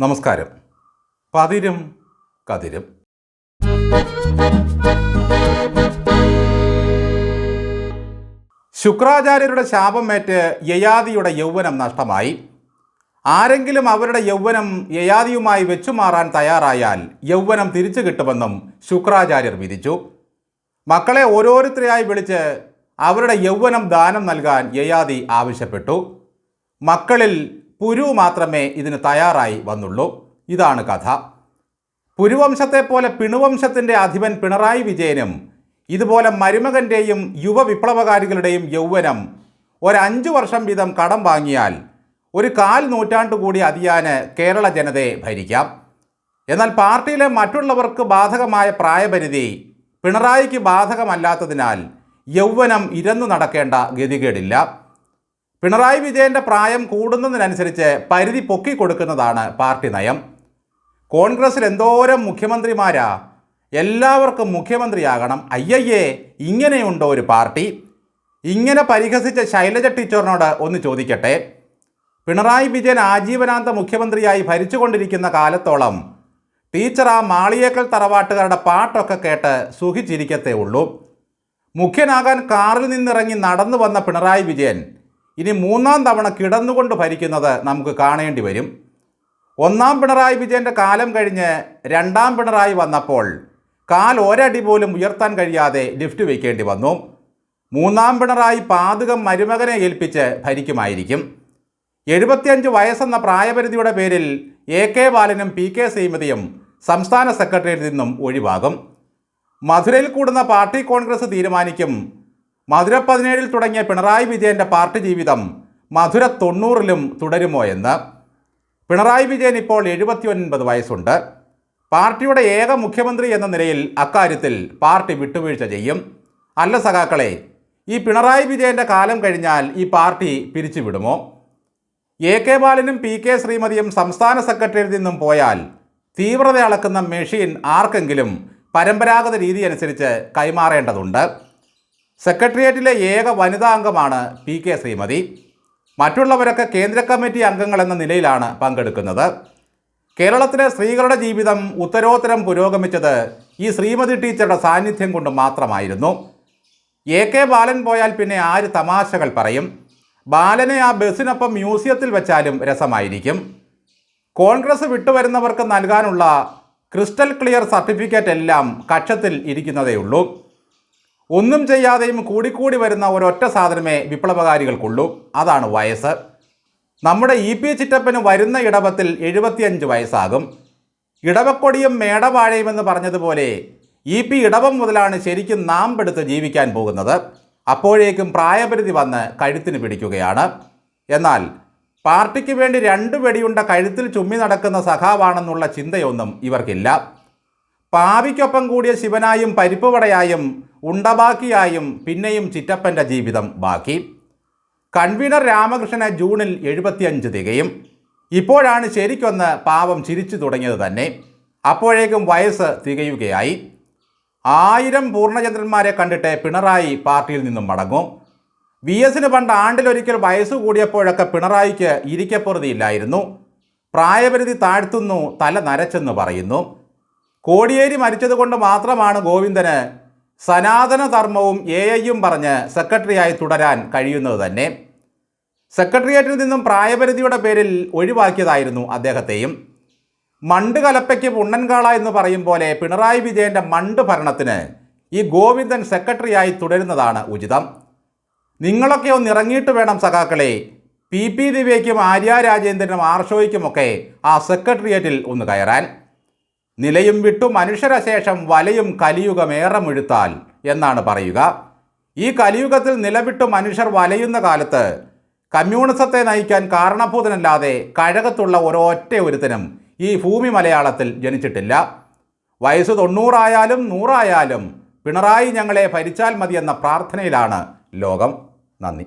നമസ്കാരം. പതിരും കതിരും. ശുക്രാചാര്യരുടെ ശാപമേറ്റ് യയാദിയുടെ യൗവനം നഷ്ടമായി. ആരെങ്കിലും അവരുടെ യൗവനം യയാതിയുമായി വെച്ചുമാറാൻ തയ്യാറായാൽ യൗവനം തിരിച്ചു കിട്ടുമെന്നും ശുക്രാചാര്യർ വിധിച്ചു. മക്കളെ ഓരോരുത്തരെയായി വിളിച്ച് അവരുടെ യൗവനം ദാനം നൽകാൻ യയാദി ആവശ്യപ്പെട്ടു. മക്കളിൽ പുരു മാത്രമേ ഇതിന് തയ്യാറായി വന്നുള്ളൂ. ഇതാണ് കഥ. പുരുവംശത്തെ പോലെ പിണുവംശത്തിന്റെ അധിപൻ പിണറായി വിജയനും ഇതുപോലെ മരുമകന്റെയും യുവ വിപ്ലവകാരികളുടെയും യൗവനം ഒരഞ്ചു വർഷം വീതം കടം വാങ്ങിയാൽ ഒരു കാൽ നൂറ്റാണ്ട് കൂടി അതിയാന് കേരള ജനതയെ ഭരിക്കാം. എന്നാൽ പാർട്ടിയിലെ മറ്റുള്ളവർക്ക് ബാധകമായ പ്രായപരിധി പിണറായിക്ക് ബാധകമല്ലാത്തതിനാൽ യൗവനം ഇരന്നു നടക്കേണ്ട ഗതികേടില്ല. പിണറായി വിജയന്റെ പ്രായം കൂടുന്നതിനനുസരിച്ച് പരിധി പൊക്കിക്കൊടുക്കുന്നതാണ് പാർട്ടി നയം. കോൺഗ്രസിൽ എന്തോരം മുഖ്യമന്ത്രിമാരാ? എല്ലാവർക്കും മുഖ്യമന്ത്രിയാകണം. അയ്യയ്യേ ഇങ്ങനെയുണ്ടോ ഒരു പാർട്ടി? ഇങ്ങനെ പരിഹസിച്ച ശൈലജ ടീച്ചറിനോട് ഒന്ന് ചോദിക്കട്ടെ. പിണറായി വിജയൻ ആജീവനാന്ത മുഖ്യമന്ത്രിയായി ഭരിച്ചുകൊണ്ടിരിക്കുന്ന കാലത്തോളം ടീച്ചർ ആ മാളിയേക്കൽ തറവാട്ടുകാരുടെ പാട്ടൊക്കെ കേട്ട് സുഖിച്ചിരിക്കത്തേ ഉള്ളൂ. മുഖ്യനാകാൻ കാറിൽ നിന്നിറങ്ങി നടന്നു വന്ന പിണറായി വിജയൻ ഇനി മൂന്നാം തവണ കിടന്നുകൊണ്ട് ഭരിക്കുന്നത് നമുക്ക് കാണേണ്ടി വരും. ഒന്നാം പിണറായി വിജയന്റെ കാലം കഴിഞ്ഞ് രണ്ടാം പിണറായി വന്നപ്പോൾ കാൽ ഒരടി പോലും ഉയർത്താൻ കഴിയാതെ ലിഫ്റ്റ് വയ്ക്കേണ്ടി വന്നു. മൂന്നാം പിണറായി പാതകം മരുമകനെ ഏൽപ്പിച്ച് ഭരിക്കുമായിരിക്കും. എഴുപത്തിയഞ്ച് വയസ്സെന്ന പ്രായപരിധിയുടെ പേരിൽ എ കെ ബാലനും പി കെ ശ്രീമതിയും സംസ്ഥാന സെക്രട്ടറിയിൽ നിന്നും ഒഴിവാകും. മധുരയിൽ കൂടുന്ന പാർട്ടി കോൺഗ്രസ് തീരുമാനിക്കും മധുര പതിനേഴിൽ തുടങ്ങിയ പിണറായി വിജയന്റെ പാർട്ടി ജീവിതം മധുര തൊണ്ണൂറിലും തുടരുമോ എന്ന്. പിണറായി വിജയൻ ഇപ്പോൾ എഴുപത്തിയൊൻപത് വയസ്സുണ്ട്. പാർട്ടിയുടെ ഏക മുഖ്യമന്ത്രി എന്ന നിലയിൽ അക്കാര്യത്തിൽ പാർട്ടി വിട്ടുവീഴ്ച ചെയ്യും. അല്ല സഖാക്കളെ ഈ പിണറായി വിജയന്റെ കാലം കഴിഞ്ഞാൽ ഈ പാർട്ടി പിരിച്ചുവിടുമോ? എ കെ ബാലനും പി കെ ശ്രീമതിയും സംസ്ഥാന സെക്രട്ടറിയിൽ നിന്നും പോയാൽ തീവ്രത അളക്കുന്ന മെഷീൻ ആർക്കെങ്കിലും പരമ്പരാഗത രീതി അനുസരിച്ച് കൈമാറേണ്ടതുണ്ട്. സെക്രട്ടേറിയറ്റിലെ ഏക വനിതാ അംഗമാണ് പി കെ ശ്രീമതി. മറ്റുള്ളവരൊക്കെ കേന്ദ്ര കമ്മിറ്റി അംഗങ്ങൾ എന്ന നിലയിലാണ് പങ്കെടുക്കുന്നത്. കേരളത്തിലെ സ്ത്രീകളുടെ ജീവിതം ഉത്തരോത്തരം പുരോഗമിച്ചത് ഈ ശ്രീമതി ടീച്ചറുടെ സാന്നിധ്യം കൊണ്ട് മാത്രമായിരുന്നു. എ കെ ബാലൻ പോയാൽ പിന്നെ ആര് തമാശകൾ പറയും? ബാലനെ ആ ബസ്സിനൊപ്പം മ്യൂസിയത്തിൽ വെച്ചാലും രസമായിരിക്കും. കോൺഗ്രസ് വിട്ടുവരുന്നവർക്ക് നൽകാനുള്ള ക്രിസ്റ്റൽ ക്ലിയർ സർട്ടിഫിക്കറ്റ് എല്ലാം കക്ഷത്തിൽ ഇരിക്കുന്നതേയുള്ളൂ. ഒന്നും ചെയ്യാതെയും കൂടിക്കൂടി വരുന്ന ഒരൊറ്റ സാധനമേ വിപ്ലവകാരികൾക്കുള്ളൂ. അതാണ് വയസ്സ്. നമ്മുടെ ഇ പി ചിറ്റപ്പന് വരുന്ന ഇടവത്തിൽ എഴുപത്തിയഞ്ച് വയസ്സാകും. ഇടവക്കൊടിയും മേടവാഴയും എന്ന് പറഞ്ഞതുപോലെ ഇ പി ഇടവം മുതലാണ് ശരിക്കും നാമ്പെടുത്ത് ജീവിക്കാൻ പോകുന്നത്. അപ്പോഴേക്കും പ്രായപരിധി വന്ന് കഴുത്തിന് പിടിക്കുകയാണ്. എന്നാൽ പാർട്ടിക്ക് വേണ്ടി രണ്ട് വെടിയുണ്ട കഴുത്തിൽ ചുമ്മി നടക്കുന്ന സഖാവാണെന്നുള്ള ചിന്തയൊന്നും ഇവർക്കില്ല. പാവിക്കൊപ്പം കൂടിയ ശിവനായും പരിപ്പുവടയായും ഉണ്ടബാക്കിയായും പിന്നെയും ചിറ്റപ്പന്റെ ജീവിതം ബാക്കി. കൺവീനർ രാമകൃഷ്ണന് ജൂണിൽ എഴുപത്തിയഞ്ച് തികയും. ഇപ്പോഴാണ് ശരിക്കൊന്ന് പാവം ചിരിച്ചു തുടങ്ങിയത് തന്നെ. അപ്പോഴേക്കും വയസ്സ് തികയുകയായി. ആയിരം പൂർണചന്ദ്രന്മാരെ കണ്ടിട്ട് പിണറായി പാർട്ടിയിൽ നിന്നും മടങ്ങും. വി എസിന് പണ്ട് ആണ്ടിലൊരിക്കൽ വയസ്സ് കൂടിയപ്പോഴൊക്കെ പിണറായിക്ക് ഇരിക്കപ്പുറതിയില്ലായിരുന്നു പ്രായപരിധി താഴ്ത്തുന്നു തല നരച്ചെന്ന് പറയുന്നു. കോടിയേരി മരിച്ചതുകൊണ്ട് മാത്രമാണ് ഗോവിന്ദന് സനാതന ധർമ്മവും എ ഐയും പറഞ്ഞ് സെക്രട്ടറിയായി തുടരാൻ കഴിയുന്നത് തന്നെ. സെക്രട്ടേറിയറ്റിൽ നിന്നും പ്രായപരിധിയുടെ പേരിൽ ഒഴിവാക്കിയതായിരുന്നു അദ്ദേഹത്തെയും. മണ്ട് കലപ്പയ്ക്ക് പുണ്ണൻകാള എന്ന് പറയും പോലെ പിണറായി വിജയന്റെ മണ്ട് ഭരണത്തിന് ഈ ഗോവിന്ദൻ സെക്രട്ടറിയായി തുടരുന്നതാണ് ഉചിതം. നിങ്ങളൊക്കെ ഒന്ന് ഇറങ്ങിയിട്ട് വേണം സഖാക്കളെ. പി പി ദിവ്യയ്ക്കും ആര്യ രാജേന്ദ്രനും ആർഷോയ്ക്കുമൊക്കെ ആ സെക്രട്ടേറിയറ്റിൽ ഒന്ന് കയറാൻ. നിലയും വിട്ടു മനുഷ്യരശേഷം വലയും കലിയുഗമേറെ മുഴുത്താൽ എന്നാണ് പറയുക. ഈ കലിയുഗത്തിൽ നിലവിട്ടു മനുഷ്യർ വലയുന്ന കാലത്ത് കമ്മ്യൂണിസത്തെ നയിക്കാൻ കാരണഭൂതനല്ലാതെ കഴകത്തുള്ള ഒരൊറ്റ ഒരുത്തനും ഈ ഭൂമി മലയാളത്തിൽ ജനിച്ചിട്ടില്ല. വയസ്സ് തൊണ്ണൂറായാലും നൂറായാലും പിണറായി ഞങ്ങളെ ഭരിച്ചാൽ മതിയെന്ന പ്രാർത്ഥനയിലാണ് ലോകം. നന്ദി.